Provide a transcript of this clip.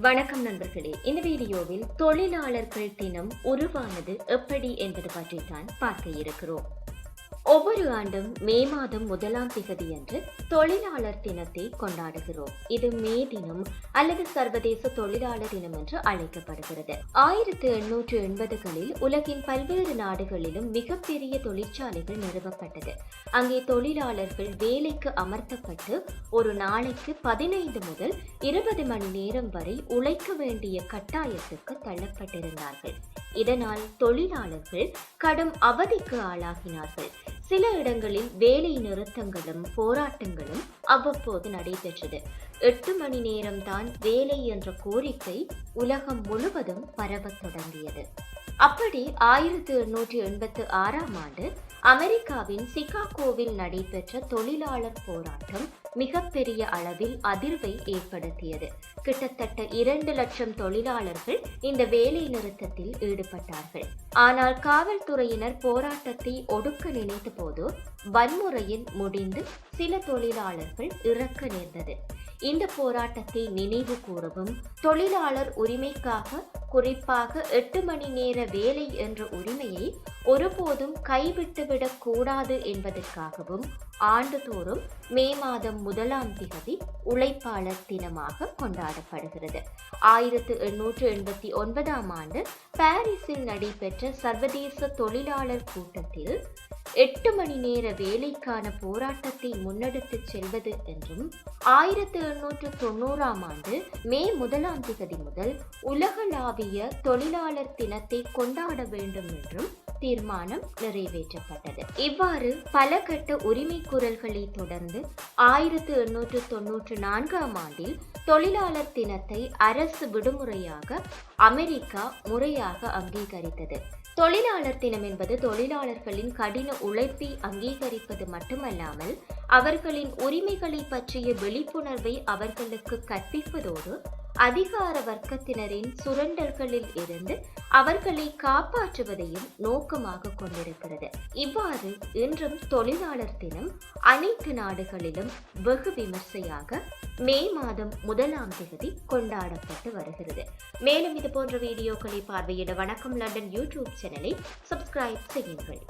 வணக்கம் நண்பர்களே. இந்த வீடியோவில் தொழிலாளர்கள் தினம் உருவானது எப்படி என்பது பற்றி தான் பார்க்க இருக்கிறோம். ஒவ்வொரு ஆண்டும் மே மாதம் முதலாம் திகதியன்று தொழிலாளர் தினத்தை கொண்டாடுகிறோம். இது மே தினம் அல்லது சர்வதேச தொழிலாளர் தினம் என்று அழைக்கப்படுகிறது. ஆயிரத்து எண்ணூற்று எண்பதுகளில் உலகின் பல்வேறு நாடுகளிலும் மிகப்பெரிய தொழிற்சாலைகள் நிறுவப்பட்டது. அங்கே தொழிலாளர்கள் வேலைக்கு அமர்த்தப்பட்டு ஒரு நாளைக்கு பதினைந்து முதல் இருபது மணி நேரம் வரை உழைக்க வேண்டிய கட்டாயத்துக்கு தள்ளப்பட்டிருந்தார்கள். இதனால் தொழிலாளர்கள் கடும் அவதிக்கு ஆளாகினார்கள். சில இடங்களில் வேலை நிறுத்தங்களும் போராட்டங்களும் அவ்வப்போது நடைபெற்றது. எட்டு மணி நேரம்தான் வேலை என்ற கோரிக்கை உலகம் முழுவதும் பரவத் தொடங்கியது. அப்படி ஆயிரத்தி எண்ணூற்றி எண்பத்து ஆறாம் ஆண்டு அமெரிக்காவின் சிகாகோவில் நடைபெற்ற தொழிலாளர் போராட்டம் மிகப்பெரிய அளவில் அதிர்வை ஏற்படுத்தியது. கிட்டத்தட்ட இரண்டு லட்சம் தொழிலாளர்கள் இந்த வேலை நிறுத்தத்தில் ஈடுபட்டார்கள். ஆனால் காவல்துறையினர் போராட்டத்தை ஒடுக்க நினைத்த போது வன்முறையில் முடிந்து சில தொழிலாளர்கள் இறக்க நேர்ந்தது. இந்த போராட்டத்தை நினைவு கூறவும் தொழிலாளர் உரிமைக்காக குறிப்பாக எட்டு மணி நேர வேலை என்ற உரிமையை ஒருபோதும் கைவிட்டுவிடக் கூடாது என்பதற்காகவும் ஆண்டுதோறும் மே மாதம் முதலாம் திகதி உழைப்பாளர் தினமாக கொண்டாடப்படுகிறது. ஆயிரத்து எண்ணூற்று எண்பத்தி ஒன்பதாம் ஆண்டு பாரிஸில் நடைபெற்ற சர்வதேச தொழிலாளர் கூட்டத்தில் எட்டு மணி நேர வேலைக்கான போராட்டத்தை முன்னெடுத்துச் செல்வது என்றும் ஆயிரத்து எண்ணூற்று தொண்ணூறாம் ஆண்டு மே முதலாம் திகதி முதல் உலகளாவிய தொழிலாளர் தினத்தை கொண்டாட வேண்டும் என்றும் தீர்மானம் நிறைவேற்றப்பட்டது. இவ்வாறு பல கட்ட உரிமை குரல்களை தொடர்ந்து ஆயிரத்து எண்ணூற்று தொன்னூற்று நான்காம் ஆண்டில் தொழிலாளர் தினத்தை அரசு விடுமுறையாக அமெரிக்கா முறையாக அங்கீகரித்தது. தொழிலாளர் தினம் என்பது தொழிலாளர்களின் கடின உழைப்பை அங்கீகரிப்பது மட்டுமல்லாமல் அவர்களின் உரிமைகளை பற்றிய விழிப்புணர்வை அவர்களுக்கு கற்பிப்பதோடு அதிகார வர்க்கத்தினரின் சுரண்டல்களில் இருந்து அவர்களை காப்பாற்றுவதையும் நோக்கமாக கொண்டிருக்கிறது. இவ்வாறு இன்றும் தொழிலாளர் தினம் அனைத்து நாடுகளிலும் வெகு விமர்சையாக மே மாதம் முதலாம் தேதி கொண்டாடப்பட்டு வருகிறது. மேலும் இது போன்ற வீடியோக்களை பார்வையிட வணக்கம். லண்டன் யூடியூப் சேனலை சப்ஸ்கிரைப் செய்யுங்கள்.